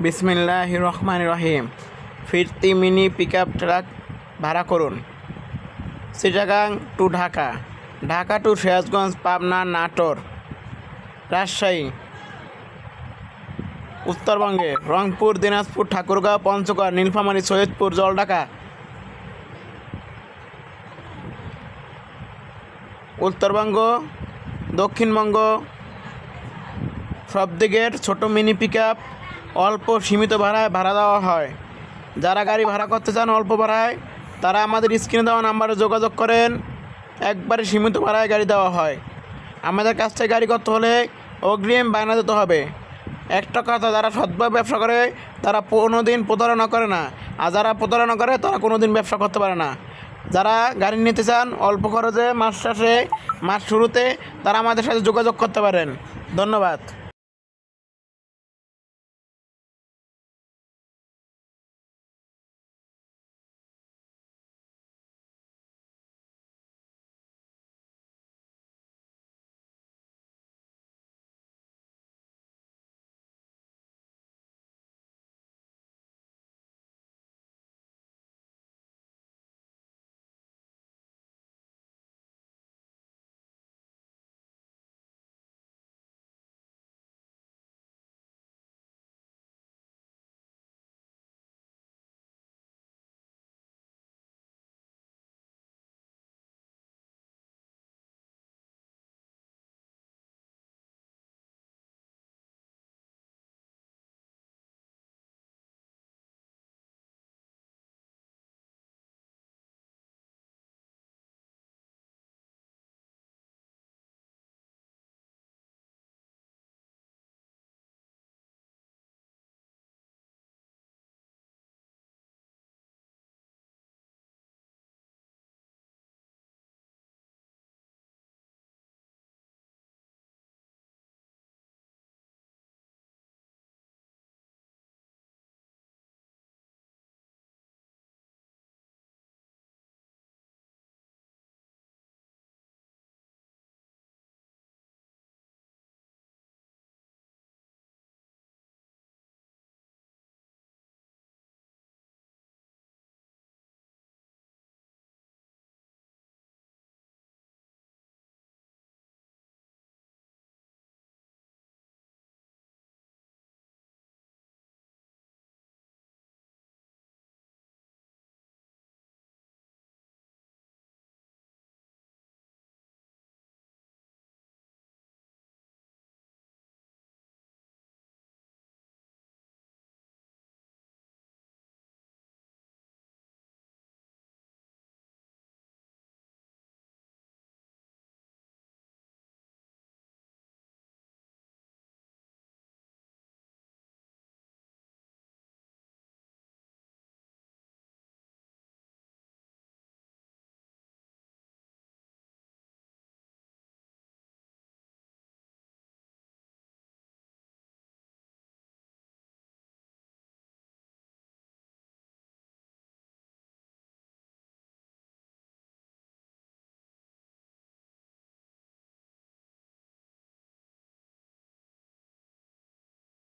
বিসমিল্লাহ রহমান রহিম ফিরতি mini pick truck ভাড়া করুন। সিটাগাং টু ঢাকা। ঢাকা টু সিরাজগঞ্জ, পাবনা, নাটোর। রাজশাহী। উত্তরবঙ্গে। রংপুর, দিনাজপুর, ঠাকুরগাঁও, পঞ্চগড়, নীলফামারী, সৈয়দপুর, জলঢাকা। উত্তরবঙ্গ, দক্ষিণবঙ্গ। সব দিকের ছোটো মিনি পিক অল্প সীমিত ভাড়ায় ভাড়া দেওয়া হয়। যারা গাড়ি ভাড়া করতে চান অল্প ভাড়ায়, তারা আমাদের স্ক্রিনে দেওয়া নাম্বারে যোগাযোগ করেন। একবারে সীমিত ভাড়ায় গাড়ি দেওয়া হয়। আমাদের কাছ থেকে গাড়ি করতে হলে অগ্রিম বায়না দিতে হবে। একটা কথা যারা সৎভাবে ব্যবসা করে, তারা কোনো দিন প্রতারণা করে না। আর যারা প্রতারণা করে, তারা কোনো দিন ব্যবসা করতে পারে না। যারা গাড়ি নিতে চান, অল্প খরচে, মাস শেষে, মাস শুরুতে, তারা আমাদের সাথে যোগাযোগ করতে পারেন। ধন্যবাদ।